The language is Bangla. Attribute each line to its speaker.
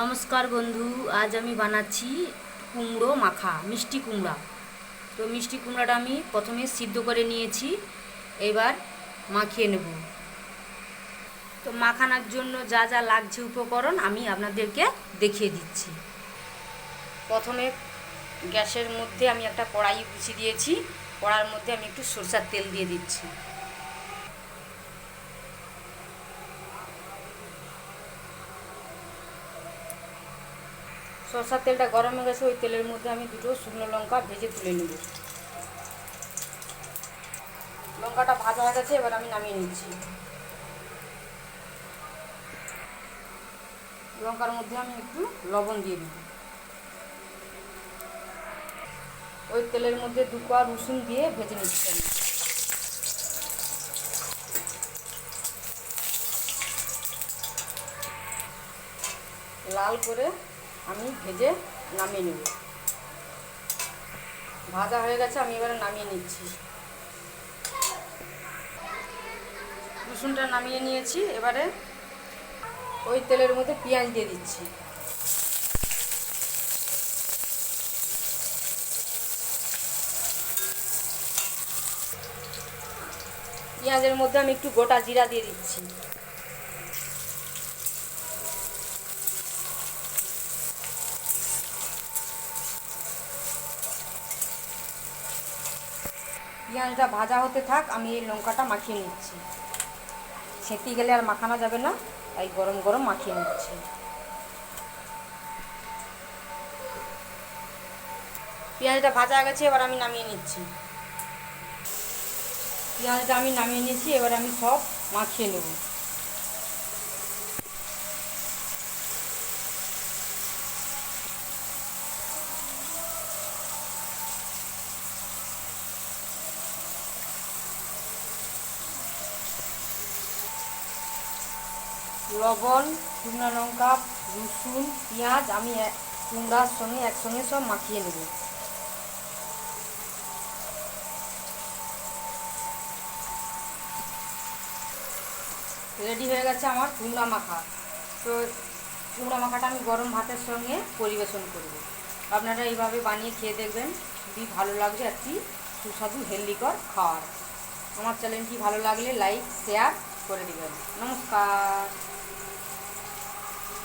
Speaker 1: নমস্কার বন্ধু, আজ আমি বানাচ্ছি কুমড়ো মাখা, মিষ্টি কুমড়া। তো মিষ্টি কুমড়াটা আমি প্রথমে সিদ্ধ করে নিয়েছি, এবার মাখিয়ে নেব। তো মাখানোর জন্য যা যা লাগছে উপকরণ আমি আপনাদেরকে দেখিয়ে দিচ্ছি। প্রথমে গ্যাসের মধ্যে আমি একটা কড়াই গুছিয়ে দিয়েছি, কড়ার মধ্যে আমি একটু সরষার তেল দিয়ে দিচ্ছি। সরষার তেলটা গরম হয়ে গেছে, ওই তেলের মধ্যে আমি দুটো শুকনো লঙ্কা ভেজে তুলে নেব। লঙ্কাটা ভাজা হয়ে গেছে, এবার আমি নামিয়ে নিচ্ছি। লঙ্কার মধ্যে আমি একটু লবণ দিয়ে দিই ওই তেলের মধ্যে দু কোয়া রসুন দিয়ে ভেজে নিচ্ছি আমি। লাল করে আমি ভেজে নামিয়ে নেব। ভাজা হয়ে গেছে, আমি এবারে নামিয়ে নিচ্ছি। রসুনটা নামিয়ে নিয়েছি, এবারে ওই তেলের মধ্যে পেঁয়াজ দিয়ে দিচ্ছি। পেঁয়াজের মধ্যে আমি একটু গোটা জিরা দিয়ে দিচ্ছি। পেঁয়াজটা ভাজা হতে থাক, আমি এই লঙ্কাটা মাখিয়ে নিচ্ছি। সেটি গেলে আর মাখানো যাবে না, তাই গরম গরম মাখিয়ে নিচ্ছি। পেঁয়াজটা ভাজা গেছে, এবার আমি নামিয়ে নিচ্ছি। পেঁয়াজটা আমি নামিয়ে নিয়েছি, এবার আমি সব মাখিয়ে নেব। লবণ, শুকনো লঙ্কা, রসুন, পেঁয়াজ, আমি কুমড়ার সঙ্গে একসঙ্গে সব মাখিয়ে নেব। রেডি হয়ে গেছে আমার কুমড়া মাখা। তো কুমড়া মাখাটা আমি গরম ভাতের সঙ্গে পরিবেশন করব। আপনারা এইভাবে বানিয়ে খেয়ে দেখবেন খুবই ভালো লাগবে একটি সুস্বাদু হেলদিকর খাওয়ার। আমার চ্যানেলটি ভালো লাগলে লাইক শেয়ার করে দেবেন। নমস্কার।